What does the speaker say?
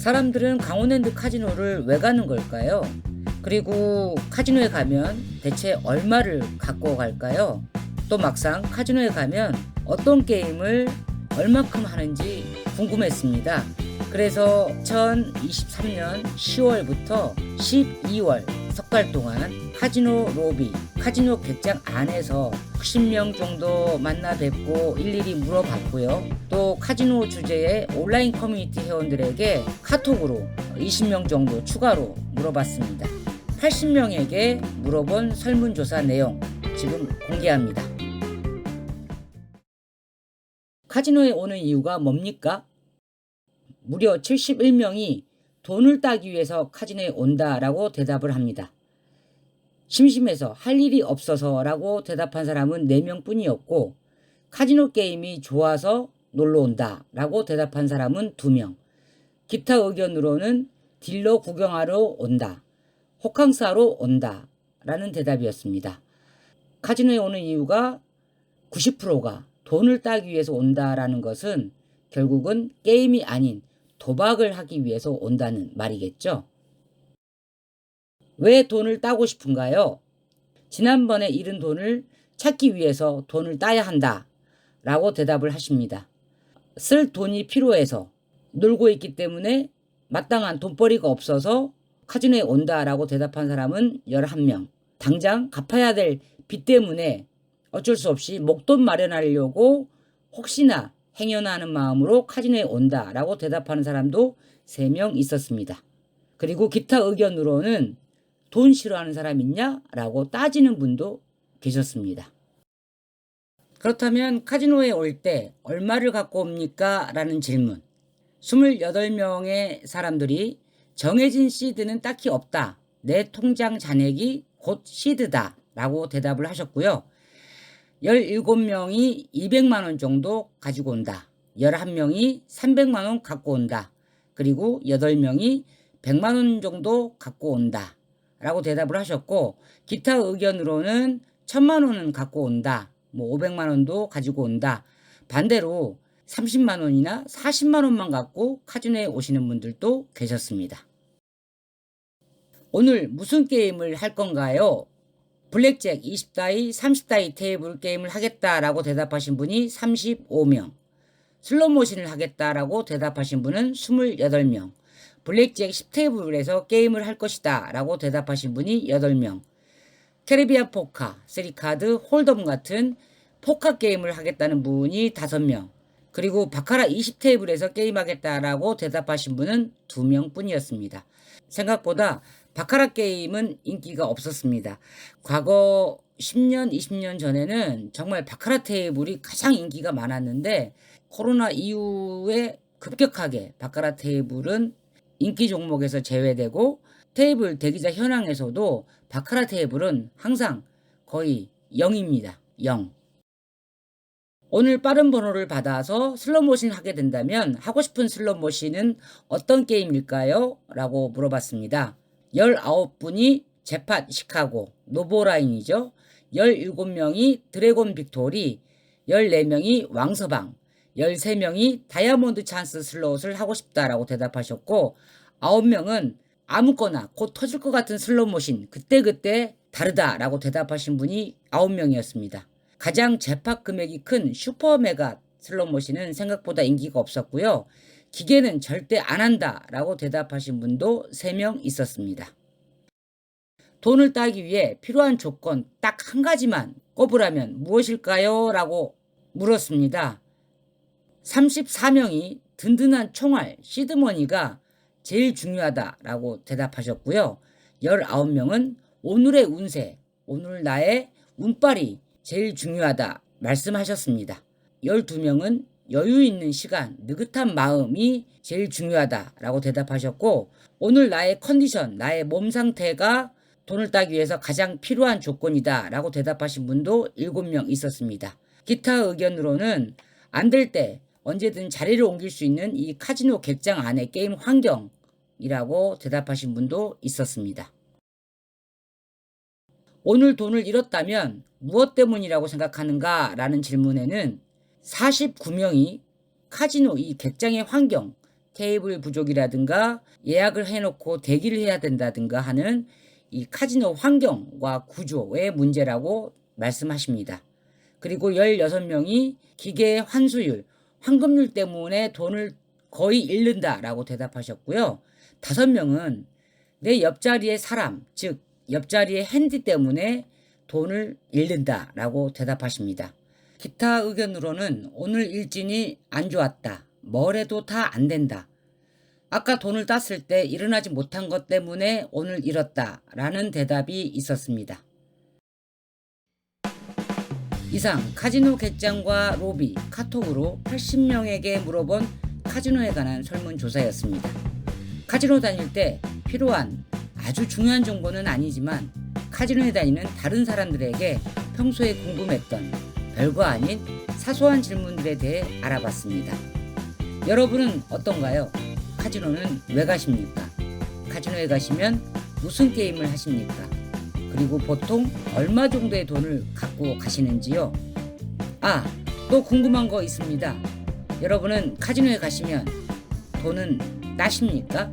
사람들은 강원랜드 카지노를 왜 가는 걸까요? 그리고 카지노에 가면 대체 얼마를 갖고 갈까요? 또 막상 카지노에 가면 어떤 게임을 얼마큼 하는지 궁금했습니다. 그래서 2023년 10월부터 12월 석 달 동안 카지노 로비, 카지노 객장 안에서 60명 정도 만나 뵙고 일일이 물어봤고요. 또 카지노 주제의 온라인 커뮤니티 회원들에게 카톡으로 20명 정도 추가로 물어봤습니다. 80명에게 물어본 설문조사 내용 지금 공개합니다. 카지노에 오는 이유가 뭡니까? 무려 71명이 돈을 따기 위해서 카지노에 온다라고 대답을 합니다. 심심해서 할 일이 없어서라고 대답한 사람은 4명 뿐이었고, 카지노 게임이 좋아서 놀러 온다라고 대답한 사람은 2명, 기타 의견으로는 딜러 구경하러 온다, 호캉스하러 온다 라는 대답이었습니다. 카지노에 오는 이유가 90%가 돈을 따기 위해서 온다라는 것은 결국은 게임이 아닌 도박을 하기 위해서 온다는 말이겠죠. 왜 돈을 따고 싶은가요? 지난번에 잃은 돈을 찾기 위해서 돈을 따야 한다. 라고 대답을 하십니다. 쓸 돈이 필요해서 놀고 있기 때문에 마땅한 돈벌이가 없어서 카지노에 온다라고 대답한 사람은 11명. 당장 갚아야 될 빚 때문에 어쩔 수 없이 목돈 마련하려고 혹시나 행여나는 마음으로 카지노에 온다라고 대답하는 사람도 3명 있었습니다. 그리고 기타 의견으로는 돈 싫어하는 사람 있냐? 라고 따지는 분도 계셨습니다. 그렇다면 카지노에 올 때 얼마를 갖고 옵니까? 라는 질문. 28명의 사람들이 정해진 시드는 딱히 없다. 내 통장 잔액이 곧 시드다. 라고 대답을 하셨고요. 17명이 200만원 정도 가지고 온다. 11명이 300만원 갖고 온다. 그리고 8명이 100만원 정도 갖고 온다. 라고 대답을 하셨고, 기타 의견으로는 1000만원은 갖고 온다. 뭐 500만 원도 가지고 온다. 반대로 30만 원이나 40만 원만 갖고 카지노에 오시는 분들도 계셨습니다. 오늘 무슨 게임을 할 건가요? 블랙잭 20다이, 30다이 테이블 게임을 하겠다라고 대답하신 분이 35명. 슬롯모신을 하겠다라고 대답하신 분은 28명. 블랙잭 10테이블에서 게임을 할 것이다 라고 대답하신 분이 8명. 캐리비안 포카, 3카드, 홀덤 같은 포카 게임을 하겠다는 분이 5명. 그리고 바카라 20테이블에서 게임하겠다라고 대답하신 분은 2명 뿐이었습니다. 생각보다 바카라 게임은 인기가 없었습니다. 과거 10년, 20년 전에는 정말 바카라 테이블이 가장 인기가 많았는데 코로나 이후에 급격하게 바카라 테이블은 인기 종목에서 제외되고 테이블 대기자 현황에서도 바카라 테이블은 항상 거의 0입니다. 0. 오늘 빠른 번호를 받아서 슬롯머신 하게 된다면 하고 싶은 슬롯머신은 어떤 게임일까요? 라고 물어봤습니다. 19분이 제팟 시카고, 노보라인이죠. 17명이 드래곤 빅토리, 14명이 왕서방, 13명이 다이아몬드 찬스 슬롯을 하고 싶다라고 대답하셨고, 9명은 아무거나 곧 터질 것 같은 슬롯 머신, 그때그때 다르다라고 대답하신 분이 9명이었습니다. 가장 재팍 금액이 큰 슈퍼메가 슬롯 머신은 생각보다 인기가 없었고요. 기계는 절대 안 한다라고 대답하신 분도 3명 있었습니다. 돈을 따기 위해 필요한 조건 딱 한 가지만 꼽으라면 무엇일까요? 라고 물었습니다. 34명이 든든한 총알, 시드머니가 제일 중요하다라고 대답하셨고요. 19명은 오늘의 운세, 오늘 나의 운빨이 제일 중요하다 말씀하셨습니다. 12명은 여유 있는 시간, 느긋한 마음이 제일 중요하다라고 대답하셨고, 오늘 나의 컨디션, 나의 몸 상태가 돈을 따기 위해서 가장 필요한 조건이다라고 대답하신 분도 7명 있었습니다. 기타 의견으로는 안 될 때 언제든 자리를 옮길 수 있는 이 카지노 객장 안의 게임 환경이라고 대답하신 분도 있었습니다. 오늘 돈을 잃었다면 무엇 때문이라고 생각하는가? 라는 질문에는 49명이 카지노 이 객장의 환경, 테이블 부족이라든가 예약을 해놓고 대기를 해야 된다든가 하는 이 카지노 환경과 구조의 문제라고 말씀하십니다. 그리고 16명이 기계의 환수율, 환급률 때문에 돈을 거의 잃는다라고 대답하셨고요. 5명은 내 옆자리의 사람, 즉 옆자리의 핸디 때문에 돈을 잃는다라고 대답하십니다. 기타 의견으로는 오늘 일진이 안 좋았다. 뭘 해도 다 안 된다. 아까 돈을 땄을 때 일어나지 못한 것 때문에 오늘 잃었다. 라는 대답이 있었습니다. 이상 카지노 객장과 로비, 카톡으로 80명에게 물어본 카지노에 관한 설문조사였습니다. 카지노 다닐 때 필요한 아주 중요한 정보는 아니지만 카지노에 다니는 다른 사람들에게 평소에 궁금했던 별거 아닌 사소한 질문들에 대해 알아봤습니다. 여러분은 어떤가요? 카지노는 왜 가십니까? 카지노에 가시면 무슨 게임을 하십니까? 그리고 보통 얼마 정도의 돈을 갖고 가시는지요? 아, 또 궁금한 거 있습니다. 여러분은 카지노에 가시면 돈은 따십니까?